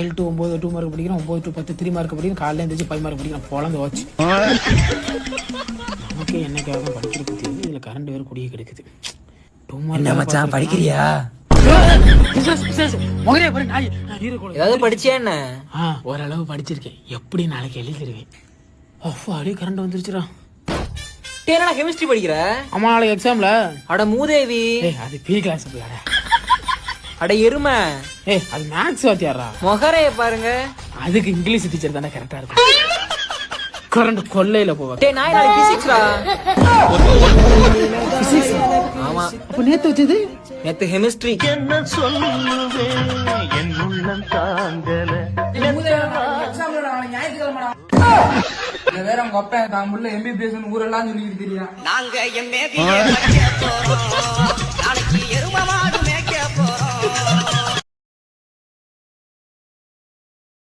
ஏழு டு ஒன்பது two mark படிக்கிறேன் ஒன்பது டு பத்து த்ரீ மார்க் படிக்கிறேன் காலையில எழுந்திரிச்சு ஃபைவ் மார்க் படிக்கிறேன் பொழந்து வச்சு நமக்கு என்னைக்காக படிக்கிறது தெரியுது. இதுல கரண்ட் வேற குடியே கிடைக்குது. டூ என்ன மச்சான் படிக்கிறியா. ஏதாவது படிச்சியா என்ன? ஓரளவு படிச்சிருக்கேன். எப்படி நாளைக்கு எழுதிருவேன்? அப்பா அப்படியே கரண்ட் வந்துருச்சுடா. என்னடா கெமிஸ்ட்ரி படிக்கிற? அம்மா நாளைக்கு எக்ஸாம்ல அட மூதேவி. அது பி கிளாஸ் பிள்ளாடா அட எருமை. ஏய் அது மேக்ஸ் வாத்தியாரா மொகரைய பாருங்க. அதுக்கு இங்கிலீஷ் டீச்சர் தானே கரெக்டா இருக்கும். கரண்ட் கொல்லையில போவார் டேய் நாய் நாளைக்கு பிசிக்ஸ்டா ஆமா. அப்ப நேத்து வச்சது? நேத்து கெமிஸ்ட்ரி வேற உங்க அப்பா தான் முள்ள எம்பிபிஎஸ் ஊரெல்லாம் சொல்லிட்டு தெரியும் நாங்க